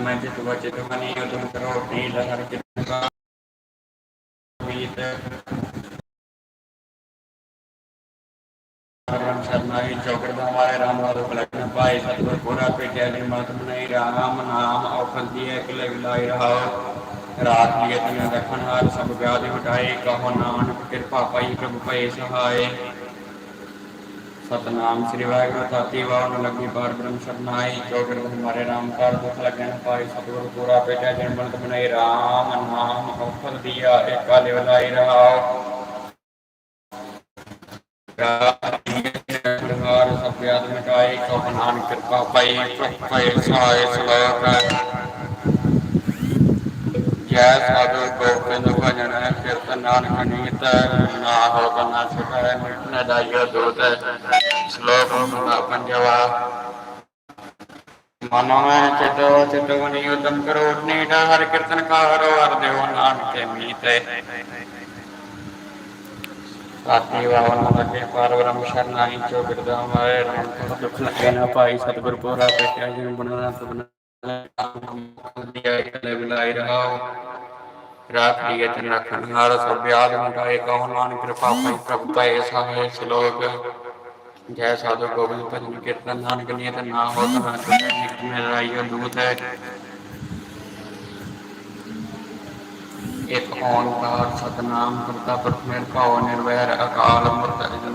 ਮਨ ਜਿਤ ਵਚਿਤ ਮਨੀ ਉਦਮ ਕਰੋ ਨੀਲ ਹਰ ਕਿਰਪਾ ਚੌਕੜ ਹਮਾਰੇ ਰਾਮ ਵਾਦੋ ਕਲਕਨ ਪਾਏ, ਸਤਿਗੁਰ ਪੂਰਾ ਭੇਟਿਆ ਜੀ, ਮਤ ਨਹੀਂ ਰਾਮ, ਨਾਮ ਔਖਲ ਦੀਏ ਕਿਲੇ ਵਿਲਾਈ ਰਹਾਓ ਰਾਤ ਲਿਏ ਤਨ ਹਾਰ, ਸਭ ਵਿਆਦ ਹਟਾਏ ਕਹੋ ਨਾਨਕ ਕਿਰਪਾ ਪਾਈ, ਪ੍ਰਭੂ ਪਏ ਸਹਾਏ। ਸਤਨਾਮ ਸ੍ਰੀ ਵਾਹਿਗੁਰੂ ਤਾਤੀ ਵਾਹਨ ਲੱਗੀ ਬਾਰ ਬ੍ਰਹਮ ਸਰਨਾਈ ਚੌਕੜ ਹਮਾਰੇ ਰਾਮ ਕਾਰ ਦੁਖ ਲਗਨ ਪਾਏ ਸਤਿਗੁਰ ਪੂਰਾ ਭੇਟਿਆ ਜਨ ਮਨਤ ਬਣਾਈ, ਰਾਮ ਨਾਮ ਔਖਲ ਦੀਆ ਏਕ ਕਾਲੇ ਵਿਲਾਈ ਹਾਰ ਸਭ ਯਾਦ ਮਿਟਾਏ ਕੋ ਨਾਨਕ ਕਿਰਪਾ ਪਾਈ ਪਏ ਸਹਾਏ ਸਲੋਕ ਜੈ ਸਾਧੂ ਗੋਬਿੰਦ ਭਜਨ ਕੀਰਤਨ ਨਾਨਕ ਨੀਤ ਨਾ ਹੋ ਨਾ ਸੁਖੈ ਮਿਟ ਦਾਇਓ ਦੂਤ। ਸ਼ਲੋਕ ਮਨਾ ਪੰਜਵਾ ਮਨੋ ਮੈਂ ਚਿਤੋ ਚਿਤੋ ਮਨੀ ਉਦਮ ਕਰੋ ਨੀਡਾ ਹਰ ਕੀਰਤਨ ਕਾਰੋ ਹਰ ਦੇਵ ਨਾਨਕ ਮੀਤੇ ਸਾਥੀ ਵਾਵਨ ਲੱਗੇ ਪਾਰ ਬ੍ਰਹਮ ਸ਼ਰਨਾਈ ਚੋ ਬਿਰਦਾ ਹਮਾਰੇ ਰਾਮ ਕੋ ਦੁਖ ਲਗੇ ਨਾ ਪਾਈ ਸਤਿਗੁਰ ਪੂਰਾ ਪੇਟਿਆ ਜੀ ਬਣਾ ਤੁਮ ਦਿਆ ਇਕਲੇ ਬਿਲਾਈ ਰਹਾਓ ਰਾਖ ਲਿਏ ਤਨ ਰਖਣ ਹਾਰ ਸਭ ਵਿਆਦ ਮਿਟਾਏ ਕਹੋ ਨਾਨਕ ਕਿਰਪਾ ਪਈ ਪ੍ਰਭ ਪਏ ਸਹਾਏ ਸ਼ਲੋਕ ਜੈ ਸਾਧੂ ਗੋਬਿੰਦ ਭਜਨ ਕੀਰਤਨ ਨਾਨਕ ਨੀਤ ਨਾ ਹੋ ਤਨਾ ਨਿਕ ਮੇਰਾ ਰਾਈਓ ਦੂਤ ਹੈ। ਇਕ ਓੰਕਾਰ ਸਤਨਾਮ ਕਰਤਾ ਪੁਰਖ ਨਿਰਭਉ ਨਿਰਵੈਰ ਅਕਾਲ ਮੂਰਤ ਅਜੂਨੀ